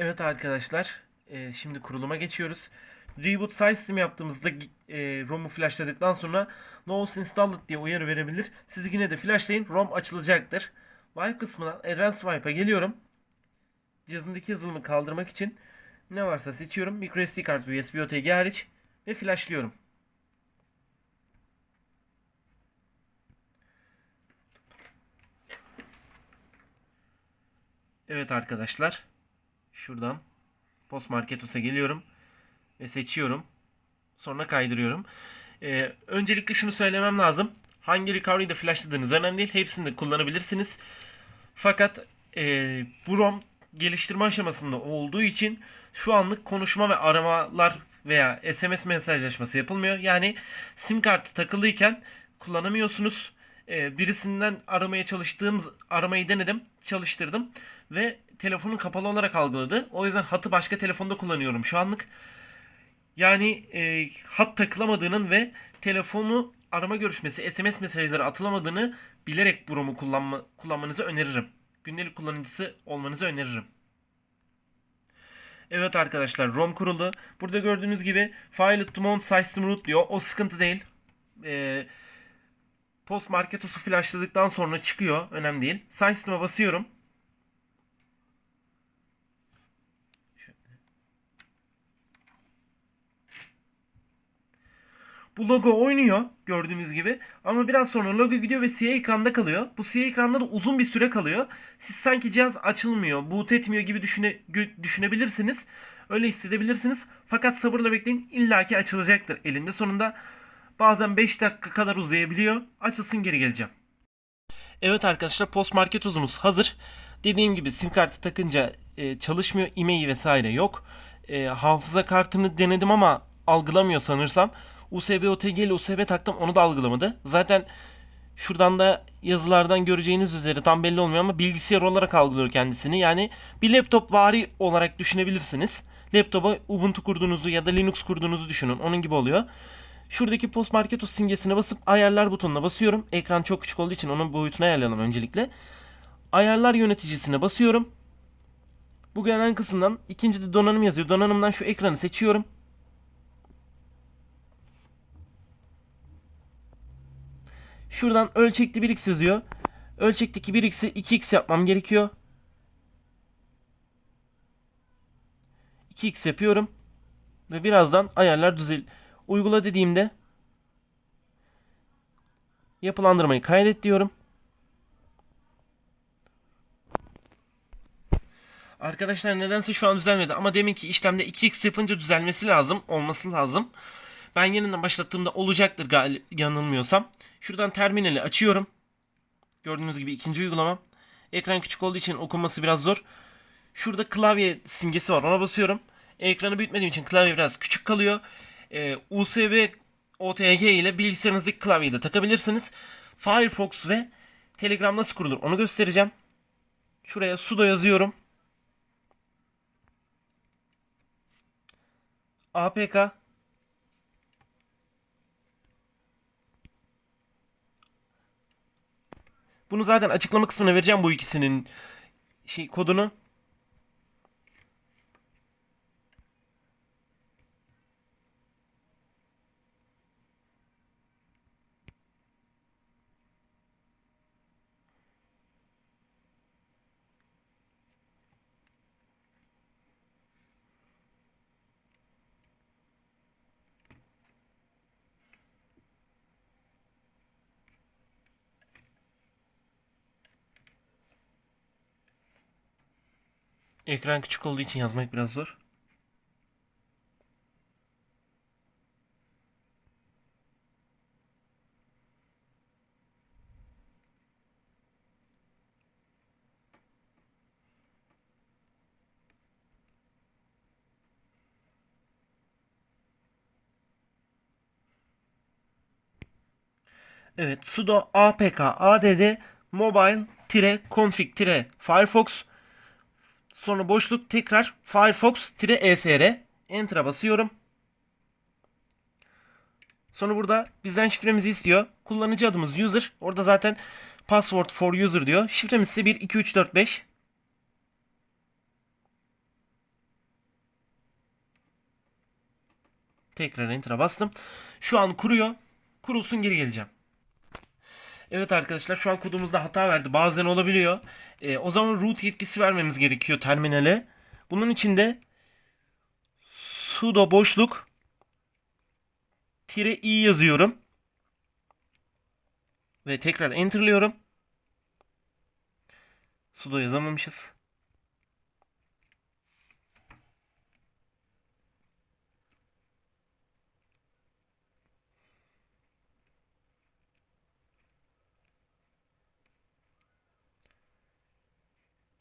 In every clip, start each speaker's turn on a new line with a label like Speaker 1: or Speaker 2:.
Speaker 1: Evet arkadaşlar, e, şimdi kuruluma geçiyoruz. Reboot system yaptığımızda e, ROM'u flashladıktan sonra No was installed diye uyarı verebilir. Siz yine de flashlayın, ROM açılacaktır. Wipe kısmına Advanced Wipe'a geliyorum. Cihazımdaki yazılımı kaldırmak için ne varsa seçiyorum. MicroSD kart ve USB OTG hariç ve flashlıyorum. Evet arkadaşlar. Şuradan Post Marketos'a geliyorum ve seçiyorum. Sonra kaydırıyorum. Ee, öncelikle şunu söylemem lazım. Hangi recovery'de flashladığınız önemli değil. Hepsini de kullanabilirsiniz. Fakat e, bu ROM geliştirme aşamasında olduğu için şu anlık konuşma ve aramalar veya SMS mesajlaşması yapılmıyor. Yani sim kartı takılıyken kullanamıyorsunuz. Ee, birisinden aramaya çalıştığım aramayı denedim, çalıştırdım ve telefonun kapalı olarak algıladı. O yüzden hatı başka telefonda kullanıyorum şu anlık. Yani e, hat takılamadığının ve telefonu arama görüşmesi, SMS mesajları atılamadığını bilerek bu ROM'u kullanma, kullanmanızı öneririm. Gündelik kullanıcısı olmanızı öneririm. Evet arkadaşlar ROM kuruldu. Burada gördüğünüz gibi File to Mount System Root diyor. O sıkıntı değil. Ee, Post Marketos'u flashladıktan sonra çıkıyor. Önemli değil. System'a basıyorum. Bu logo oynuyor gördüğünüz gibi. Ama biraz sonra logo gidiyor ve siyah ekranda kalıyor. Bu siyah ekranda da uzun bir süre kalıyor. Siz sanki cihaz açılmıyor, boot etmiyor gibi düşüne, düşünebilirsiniz. Öyle hissedebilirsiniz. Fakat sabırla bekleyin illaki açılacaktır elinde sonunda. Bazen 5 dakika kadar uzayabiliyor. Açılsın geri geleceğim. Evet arkadaşlar post market uzunuz hazır. Dediğim gibi sim kartı takınca e, çalışmıyor. E-mail vesaire yok. E, hafıza kartını denedim ama algılamıyor sanırsam. USB OTG ile USB taktım onu da algılamadı. Zaten şuradan da yazılardan göreceğiniz üzere tam belli olmuyor ama bilgisayar olarak algılıyor kendisini. Yani bir laptop vari olarak düşünebilirsiniz. Laptopa Ubuntu kurduğunuzu ya da Linux kurduğunuzu düşünün. Onun gibi oluyor. Şuradaki Post Marketos simgesine basıp ayarlar butonuna basıyorum. Ekran çok küçük olduğu için onun boyutunu ayarlayalım öncelikle. Ayarlar yöneticisine basıyorum. Bu gelen kısımdan ikinci de donanım yazıyor. Donanımdan şu ekranı seçiyorum. Şuradan ölçekli 1x yazıyor. Ölçekteki 1x'i 2x yapmam gerekiyor. 2x yapıyorum. Ve birazdan ayarlar düzel. Uygula dediğimde yapılandırmayı kaydet diyorum. Arkadaşlar nedense şu an düzelmedi ama deminki işlemde 2x yapınca düzelmesi lazım, olması lazım. Ben yeniden başlattığımda olacaktır gal- yanılmıyorsam. Şuradan terminali açıyorum. Gördüğünüz gibi ikinci uygulamam. Ekran küçük olduğu için okunması biraz zor. Şurada klavye simgesi var ona basıyorum. Ekranı büyütmediğim için klavye biraz küçük kalıyor. Ee, USB OTG ile bilgisayarınızdaki klavyeyi de takabilirsiniz. Firefox ve Telegram nasıl kurulur onu göstereceğim. Şuraya sudo yazıyorum. APK Bunu zaten açıklama kısmına vereceğim bu ikisinin şey kodunu. Ekran küçük olduğu için yazmak biraz zor. Evet sudo apk add mobile-config-firefox Sonra boşluk tekrar Firefox-ESR. Enter'a basıyorum. Sonra burada bizden şifremizi istiyor. Kullanıcı adımız user. Orada zaten password for user diyor. Şifremiz ise 1 2 3 4 5. Tekrar enter'a bastım. Şu an kuruyor. Kurulsun geri geleceğim. Evet arkadaşlar şu an kodumuzda hata verdi. Bazen olabiliyor. Ee, o zaman root yetkisi vermemiz gerekiyor terminale. Bunun için de sudo boşluk tire i yazıyorum. Ve tekrar enterlıyorum. Sudo yazamamışız.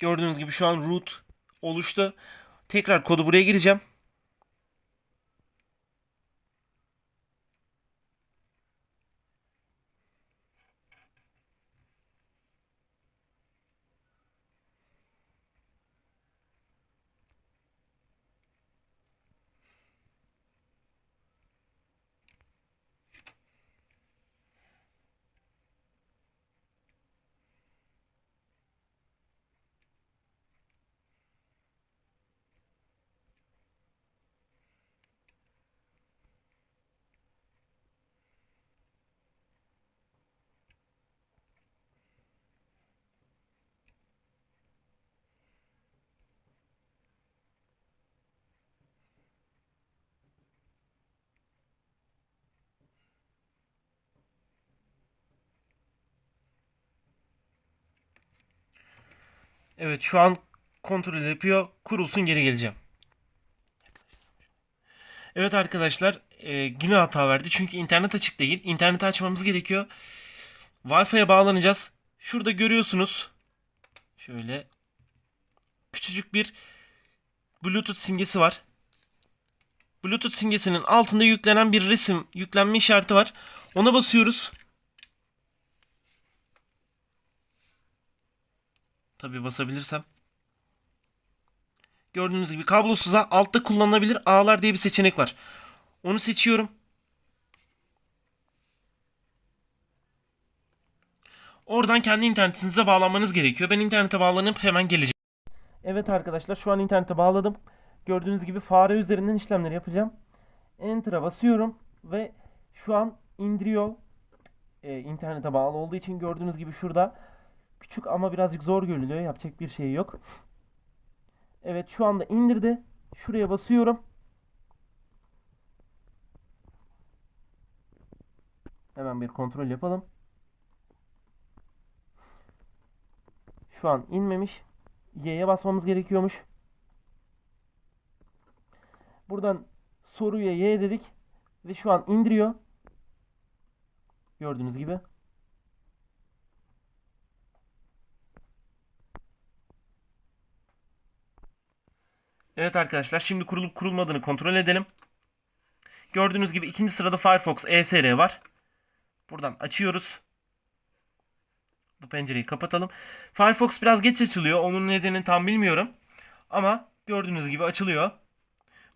Speaker 1: Gördüğünüz gibi şu an root oluştu. Tekrar kodu buraya gireceğim. Evet şu an kontrol yapıyor. Kurulsun geri geleceğim. Evet arkadaşlar e, yine hata verdi. Çünkü internet açık değil. İnterneti açmamız gerekiyor. Wi-Fi'ye bağlanacağız. Şurada görüyorsunuz. Şöyle küçücük bir Bluetooth simgesi var. Bluetooth simgesinin altında yüklenen bir resim yüklenme işareti var. Ona basıyoruz. Tabi basabilirsem. Gördüğünüz gibi kablosuza altta kullanılabilir ağlar diye bir seçenek var. Onu seçiyorum. Oradan kendi internetinize bağlanmanız gerekiyor. Ben internete bağlanıp hemen geleceğim. Evet arkadaşlar şu an internete bağladım. Gördüğünüz gibi fare üzerinden işlemleri yapacağım. Enter'a basıyorum ve şu an indiriyor. Ee, internete bağlı olduğu için gördüğünüz gibi şurada küçük ama birazcık zor görülüyor. Yapacak bir şey yok. Evet şu anda indirdi. Şuraya basıyorum. Hemen bir kontrol yapalım. Şu an inmemiş. Y'ye basmamız gerekiyormuş. Buradan soruya Y dedik. Ve şu an indiriyor. Gördüğünüz gibi. Evet arkadaşlar şimdi kurulup kurulmadığını kontrol edelim. Gördüğünüz gibi ikinci sırada Firefox ESR var. Buradan açıyoruz. Bu pencereyi kapatalım. Firefox biraz geç açılıyor. Onun nedenini tam bilmiyorum. Ama gördüğünüz gibi açılıyor.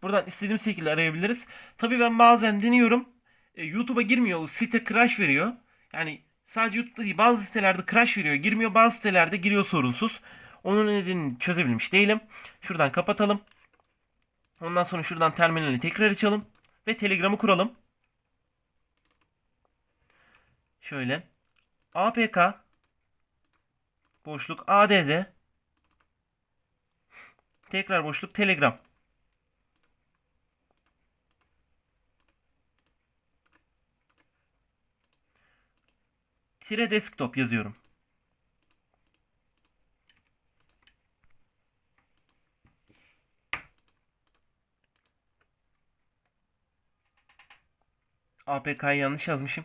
Speaker 1: Buradan istediğimiz şekilde arayabiliriz. Tabii ben bazen deniyorum. E, YouTube'a girmiyor. O site crash veriyor. Yani sadece YouTube'da değil bazı sitelerde crash veriyor. Girmiyor bazı sitelerde giriyor sorunsuz. Onun nedenini çözebilmiş değilim. Şuradan kapatalım. Ondan sonra şuradan terminali tekrar açalım. Ve Telegram'ı kuralım. Şöyle. APK boşluk ADD tekrar boşluk Telegram. Tire desktop yazıyorum. APK'yı yanlış yazmışım.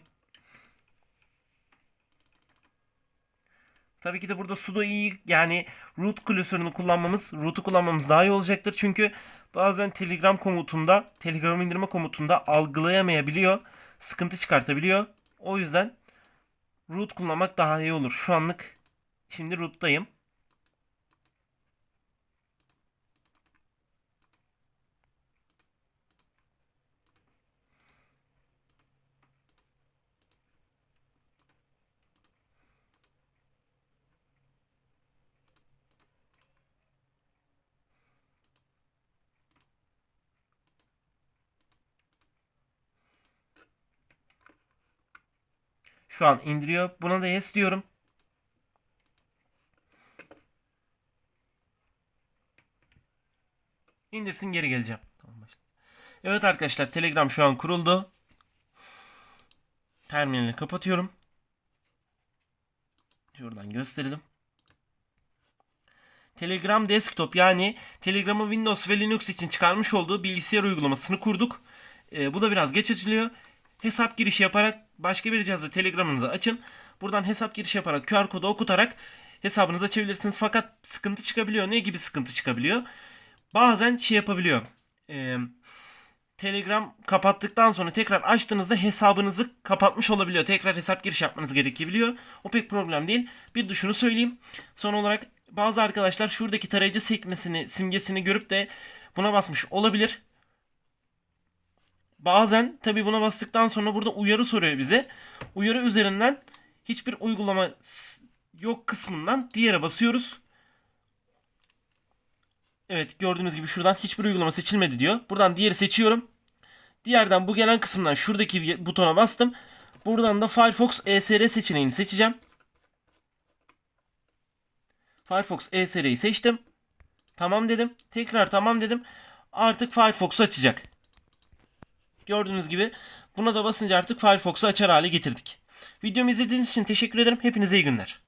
Speaker 1: Tabii ki de burada sudo iyi yani root klasörünü kullanmamız, root'u kullanmamız daha iyi olacaktır. Çünkü bazen Telegram komutunda, Telegram indirme komutunda algılayamayabiliyor. Sıkıntı çıkartabiliyor. O yüzden root kullanmak daha iyi olur. Şu anlık şimdi root'tayım. Şu an indiriyor. Buna da yes diyorum. İndirsin geri geleceğim. Tamam başladı. Evet arkadaşlar Telegram şu an kuruldu. Terminali kapatıyorum. Şuradan gösterelim. Telegram Desktop yani Telegram'ı Windows ve Linux için çıkarmış olduğu bilgisayar uygulamasını kurduk. Ee, bu da biraz geç açılıyor. Hesap girişi yaparak başka bir cihazda Telegram'ınızı açın. Buradan hesap girişi yaparak QR kodu okutarak hesabınızı açabilirsiniz. Fakat sıkıntı çıkabiliyor. Ne gibi sıkıntı çıkabiliyor? Bazen şey yapabiliyor. Ee, Telegram kapattıktan sonra tekrar açtığınızda hesabınızı kapatmış olabiliyor. Tekrar hesap giriş yapmanız gerekebiliyor. O pek problem değil. Bir de şunu söyleyeyim. Son olarak bazı arkadaşlar şuradaki tarayıcı sekmesini, simgesini görüp de buna basmış olabilir. Bazen tabi buna bastıktan sonra burada uyarı soruyor bize. Uyarı üzerinden hiçbir uygulama yok kısmından diğere basıyoruz. Evet gördüğünüz gibi şuradan hiçbir uygulama seçilmedi diyor. Buradan diğeri seçiyorum. Diğerden bu gelen kısımdan şuradaki butona bastım. Buradan da Firefox ESR seçeneğini seçeceğim. Firefox ESR'yi seçtim. Tamam dedim. Tekrar tamam dedim. Artık Firefox'u açacak. Gördüğünüz gibi buna da basınca artık Firefox'u açar hale getirdik. Videomu izlediğiniz için teşekkür ederim. Hepinize iyi günler.